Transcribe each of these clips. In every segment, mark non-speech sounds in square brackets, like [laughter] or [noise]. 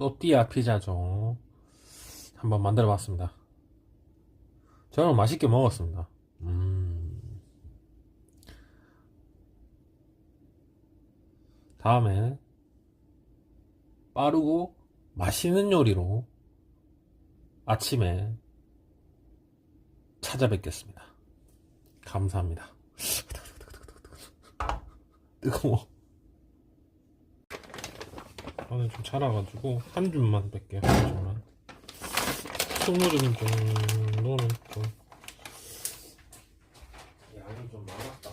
또띠아 피자죠. 한번 만들어 봤습니다. 저는 맛있게 먹었습니다. 음. 다음에 빠르고 맛있는 요리로 아침에 찾아뵙겠습니다. 감사합니다. [laughs] 뜨거워. 안에 좀 자라가지고 한 줌만 뺄게요. 한 줌만. 스무 줌 정도는 좀 양이 좀 많았다.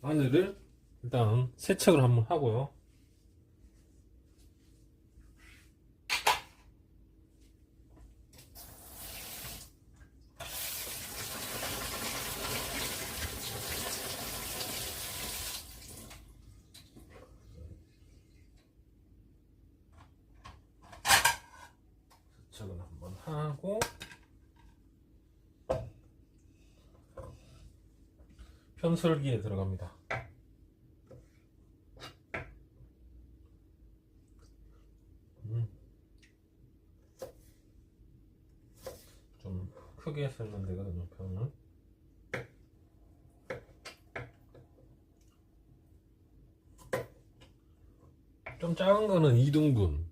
마늘을 일단 세척을 한번 하고요. 세척을 한번 하고 편설기에 들어갑니다. 음. 좀 크게 썰면 되거든요, 편을. 좀 작은 거는 2등분,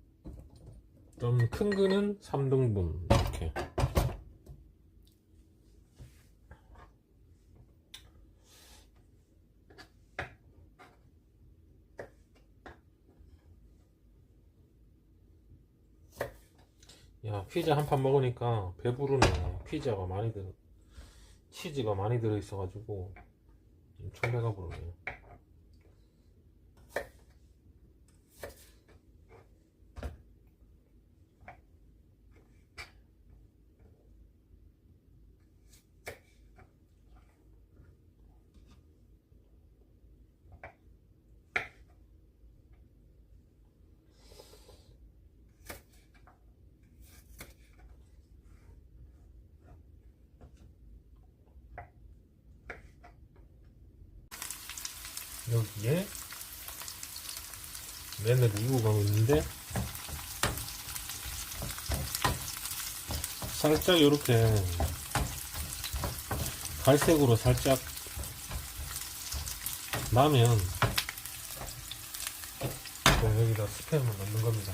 좀 큰 거는 3등분, 이렇게. 야, 피자 한 판 먹으니까 배부르네. 피자가 많이 들어, 치즈가 많이 들어있어가지고, 엄청 배가 부르네 여기에 맨을 이고 가고 있는데 살짝 이렇게 갈색으로 살짝 나면 또 여기다 스팸을 넣는 겁니다.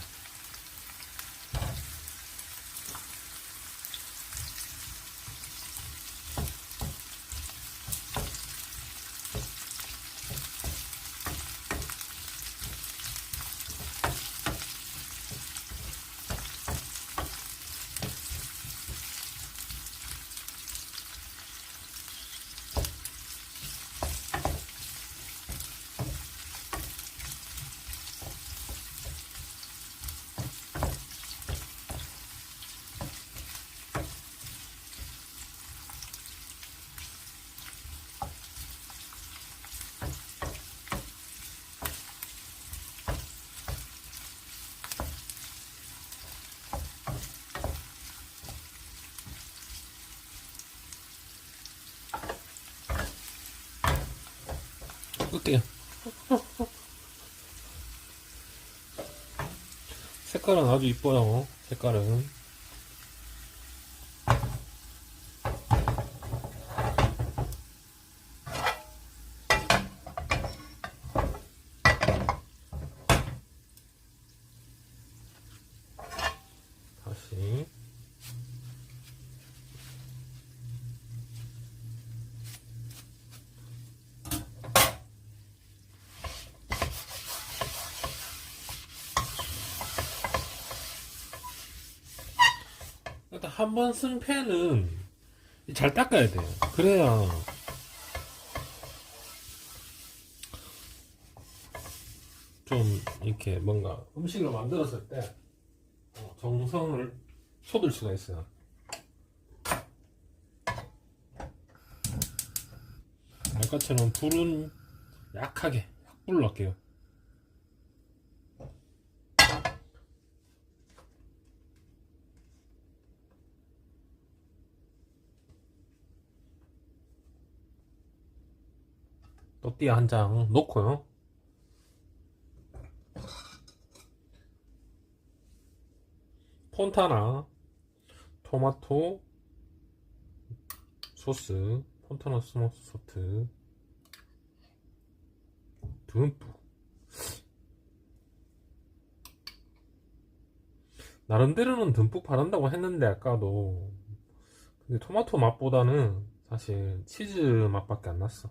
끌게요. 색깔은 아주 이뻐요. 색깔은. 다시. 일단 한 번쓴 팬은 잘 닦아야 돼요. 그래야 좀 이렇게 뭔가 음식을 만들었을 때 어, 정성을 쏟을 수가 있어요. 아까처럼 불은 약하게 약불 넣을게요. 또띠 한 장 놓고요. 폰타나 토마토 소스 폰타나 스모스 소트 듬뿍 나름대로는 듬뿍 바른다고 했는데 아까도. 근데 토마토 맛보다는 사실 치즈 맛밖에 안 났어.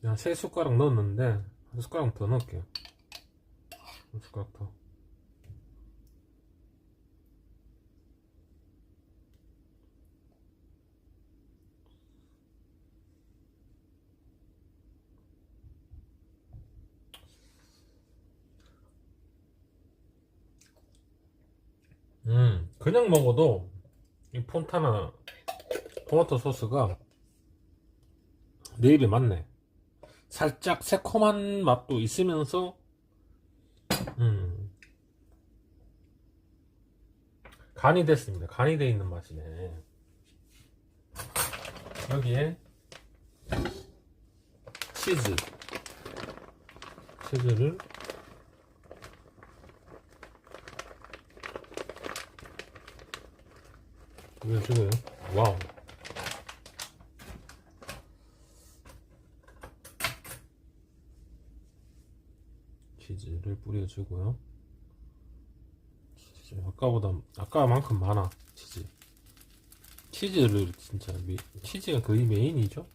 그냥 세 숟가락 넣었는데 한 숟가락 더 넣을게요 한 숟가락 더 음, 그냥 먹어도 이 폰타나 토마토 소스가 내 입에 맞네. 살짝 새콤한 맛도 있으면서, 음, 간이 됐습니다. 간이 돼 있는 맛이네. 여기에 치즈, 치즈를 올려주고요. 와우. 치즈를 뿌려주고요. 치즈, 아까보다, 아까만큼 많아, 치즈. 치즈를 진짜, 미, 치즈가 거의 메인이죠?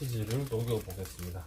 치즈를 녹여 보겠습니다.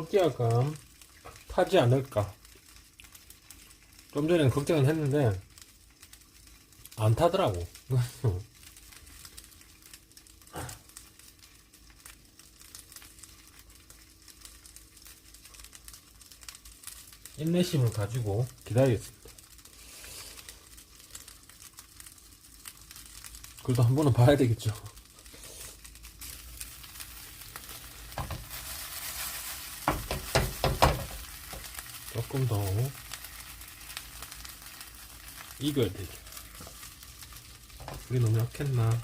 또띠아가 타지 않을까. 좀 전에는 걱정은 했는데, 안 타더라고. [laughs] 인내심을 가지고 기다리겠습니다. 그래도 한 번은 봐야 되겠죠. 조금 더 익어야 되죠. 불이 너무 약했나?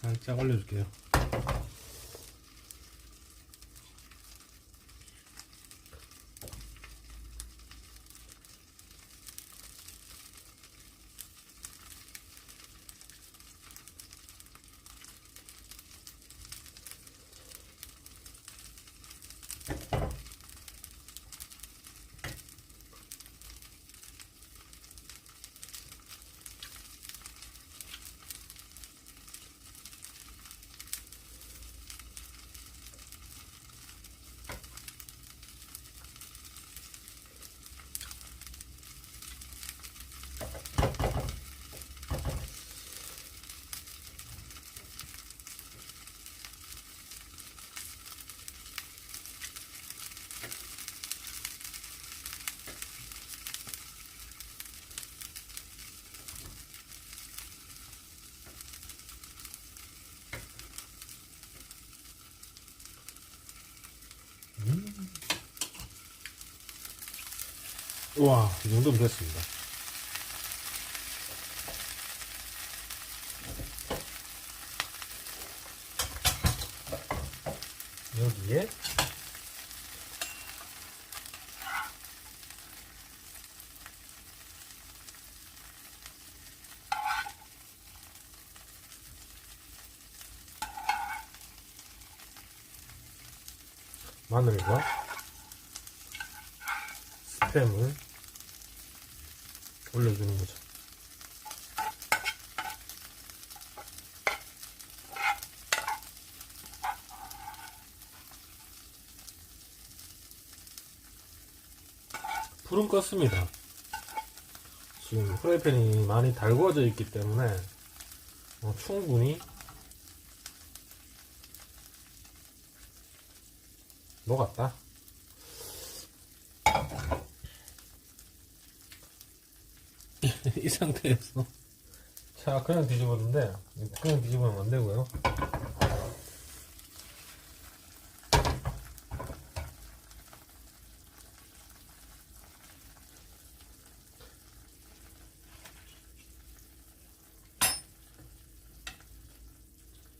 살짝 올려줄게요. 와, 이 정도면 됐습니다. 여기에 마늘과 스팸을 올려주는 거죠. 불은 껐습니다. 지금 프라이팬이 많이 달궈져 있기 때문에 어, 충분히 녹았다. 이 상태에서 자 그냥 뒤집었는데 그냥 뒤집으면 안 되고요.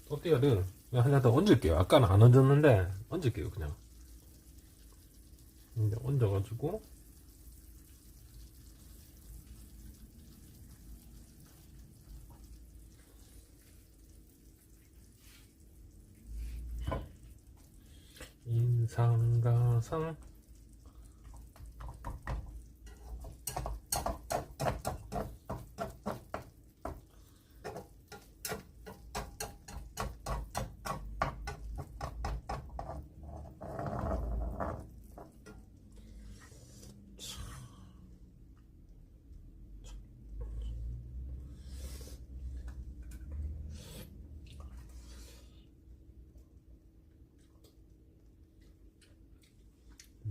또띠아를 하나 더 얹을게요. 아까는 안 얹었는데 얹을게요 그냥. 이제 얹어가지고 인 상가상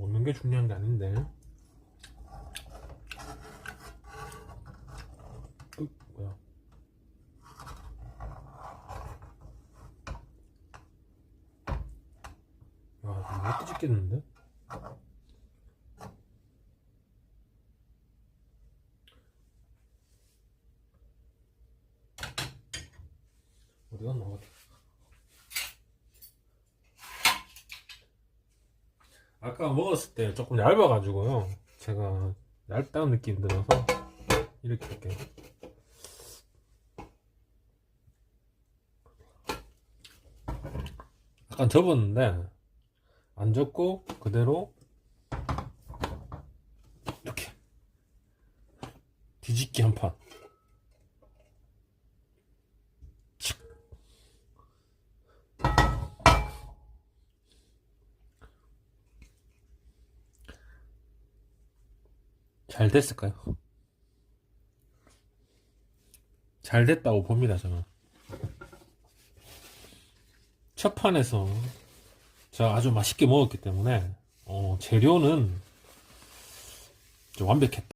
먹는 게 중요한 게 아닌데. 으, 뭐야? 야, 이거 뒤집겠는데? 어디 갔나? 어디? 아까 먹었을 때 조금 얇아가지고요. 제가 얇다는 느낌 들어서 이렇게 할게요. 약간 접었는데 안 접고 그대로 이렇게 뒤집기 한 판. 잘 됐을까요? 잘 됐다고 봅니다, 저는. 첫 판에서 제가 아주 맛있게 먹었기 때문에, 어, 재료는 좀 완벽했다.